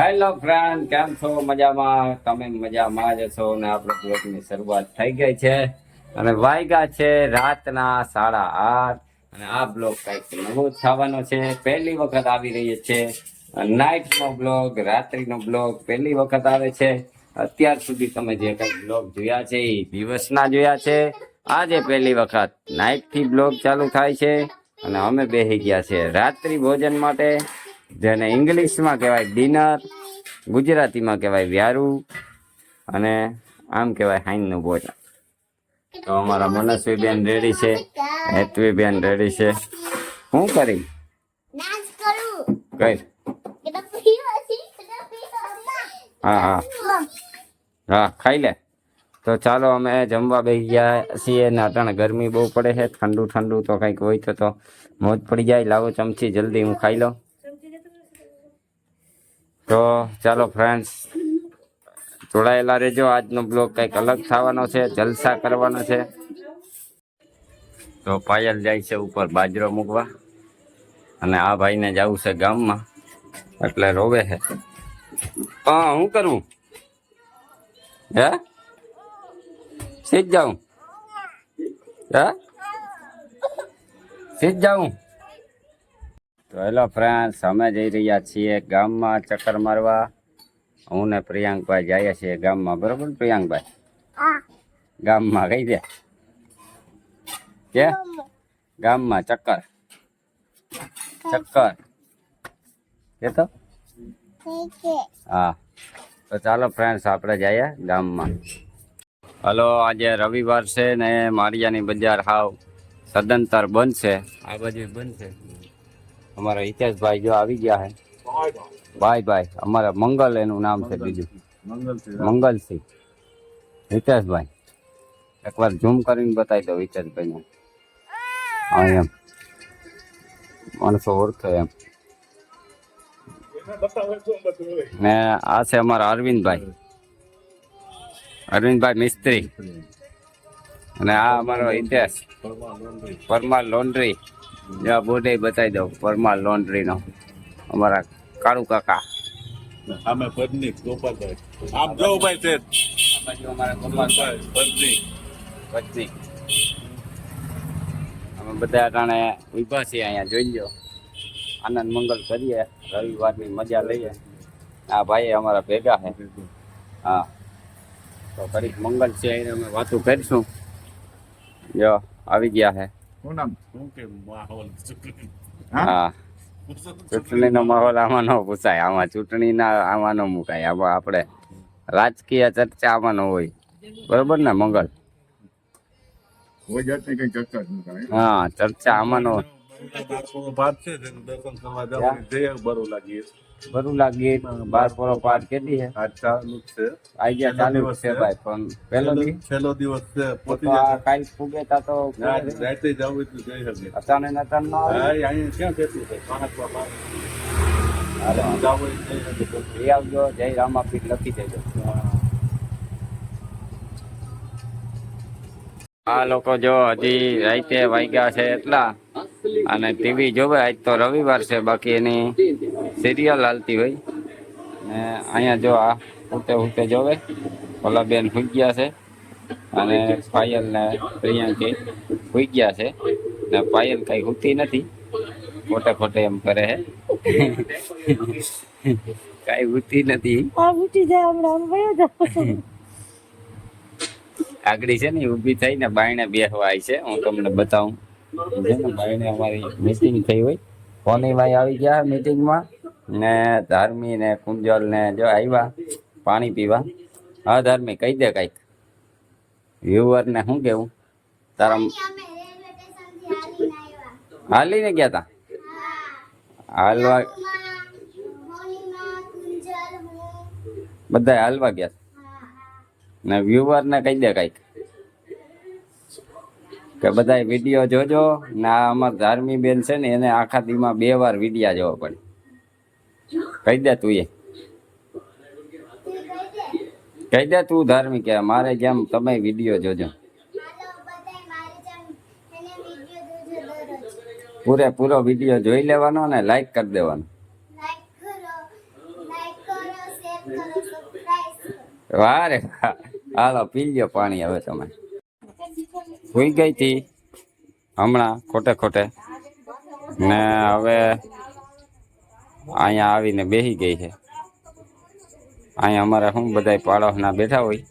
Hello friend કેમ છો? મજામાં? તમે મજામાં જ છો? ને આપણે બ્લોગની શરૂઆત થઈ ગઈ છે. અને વાયગા છે રાતના સાડા આઠ. અને આ બ્લોગ કંઈક નવો થવાનો છે. પહેલી વખત આવી રહી છે. નાઇટનો બ્લોગ રાત્રિનો બ્લોગ પહેલી વખત આવે છે. અત્યાર સુધી તમે જે કંઈક બ્લોગ જોયા છે, એ દિવસના જોયા છે. આજે પહેલી વખત નાઇટથી બ્લોગ ચાલુ થાય છે. અને અમે બેસી ગયા છે રાત્રિ ભોજન માટે. જેને ઇંગ્લિશમાં કહેવાય ડિનર ગુજરાતીમાં કહેવાય વ્યારું અને આમ કહેવાય હાઈનનું ભોજન. તો અમારા મનસ્વીબેન રેડી છે હેતવીબેન રેડી છે. શું કરી? કઈ? હા હા. હા ખાઈ લે. તો ચાલો અમે જમવા બેસી ગયા છીએ ને અટાણે ગરમી બહુ પડે છે ઠંડુ ઠંડુ તો કંઈક હોય તો તો મોજ પડી જાય. લાવો ચમચી જલ્દી હું ખાઈ લઉં. તો ચાલો ફ્રેન્ડ્સ જોડાયેલા રહેજો. આજનો બ્લોગ કંઈક અલગ થવાનો છે, જલસા કરવાનો છે. તો પાયલ જાય છે ઉપર બાજરો મૂકવા. અને આ ભાઈને જવું છે ગામમાં. એટલે રોવે છે. હા હું કરું? હે? સીધ જાઉં? હે? સીજ જાઉં? તો હેલો ફ્રેન્ડ્સ અમે જઈ રહ્યા છીએ ગામમાં ચક્કર મારવા. હું ને પ્રિયાંકભાઈ જઈએ છીએ ગામમાં બરોબર ને પ્રિયાંકભાઈ? ગામમાં કઈ દે કે? ગામમાં. ચક્કર. ચક્કર. કે તો? હા. તો ચાલો ફ્રેન્ડ્સ આપણે જઈએ ગામમાં. હલો આજે રવિવાર છે ને મારિયાની બજાર હાવ સદંતર બંધ છે. આ બાજુ બંધ છે. અમારા હિતેશભાઈ જો આવી ગયા હે. ભાઈ ભાઈ અમારા મંગલ એનું નામ છે બીજું. મંગલસિંહ. હિતેશભાઈ. એકવાર ઝૂમ કરીને બતાવી દો હિતેશભાઈને. હા એમ. માણસો ઓળખે એમ. ને આ છે અમારા અરવિંદભાઈ. અરવિંદભાઈ મિસ્ત્રી. અને આ અમારો ઇતિહાસ પરમાર લોન્ડ્રી. જેવા બોર્ડે બતાવી દઉં પરમાર લોન્ડ્રીનો અમારા કાળુ કાકા. અમે પત્ની ગોપાલભાઈ આમ જો ભાઈ છે. આ અમારા પરમારભાઈ પત્ની પત્ની અમે બધા અટાણે ઊભા છીએ અહીંયા જોઈ લો આનંદ મંગલ કરીએ રવિવારની મજા લઈએ. આ ભાઈ અમારા ભેગા છે. હા. તો ફરી મંગલ છે એને અમે વાતો કરીશું. જો આવી ગયા છે. શું નામ? શું કે માહોલ? હા? ચૂંટણીનો માહોલ આમાં ન પૂછાય. આમાં ચૂંટણીના આમાં ન મુકાય. આમાં આપણે રાજકીય ચર્ચા આમાં ન હોય. બરોબર ને મંગલ? કોઈ જાતની કઈ ચર્ચા જ ન થાય. હા ચર્ચા આમાં ન ભાત છે દર્શન કરવા જવાનું જઈએ બરું લાગીએ. બરું લાગી બાર પાઠ કેટલી છે? આજ ચાલુ જ છે. આઈડિયા ચાલુ છે ભાઈ પણ પેલો દી? છેલ્લો દિવસ છે તો આ જશે. ફૂગે તા તો રાતે જવું એટલું જઈ શકે અચાનક અચાનક ન હા અહીંયા ક્યાં કેટલું છે? પાંચ પાંચ હાલો, જવું જઈ શકે જઈ આવજો જય રામાપીઠ લખી દેજો. આ લોકો જો હજી રાતે વાગ્યા છે એટલા. અને ટીવી જોવે આજ તો રવિવાર છે બાકી એની સિરિયલ હાલતી હોય. ને અહીંયા જો આ ઉતે ઉતે જોવે ઓલા બેન સુઈ ગયા છે. અને પાયલ ને પ્રિયાંકી સુઈ ગયા છે. ને પાયલ કઈ સુતી નથી. ખોટે ખોટે એમ કરે છે. કઈ ઉતી નથી. આ ઉઠી જાય હમણાં વયો જાવ આગળ છે ને ઊભી થઈને બાયણે આવી છે. હું તમને બતાવું. છે ને અમારી મીટિંગ થઈ હોય. કોનીભાઈ આવી ગયા મીટિંગમાં ને ધાર્મી ને કુંજલ ને જો આવ્યા પાણી પીવા. હા ધાર્મી કહી દે કંઈક. વ્યુઅર ને શું કેવું? તારા હાલી ને હાલીને ગયા તા? હાલવા બધા હાલવા ગયા? ને વ્યુઅર ને કહી દે કંઈક. કે બધા વીડિયો જોજો. ને આ અમાર ધાર્મી બેન છે ને, એને આખા દીમાં બે વાર વિડીયા જોવા પડે. કહી દે તું એ. કહી દે તું ધાર્મિક, કે મારે જેમ તમે વીડિયો જોજો. બધાય પૂરેપૂરો વીડિયો જોઈ લેવાનો ને લાઈક કરી દેવાનો. વારે. હાલો, પી લ્યો પાણી હવે તમે. સુઈ ગઈ હતી હમણાં ખોટે ખોટે. ને હવે અહીંયા આવીને બેસી ગઈ છે. અહીંયા અમારે શું બધા પાડોશના બેઠા હોય?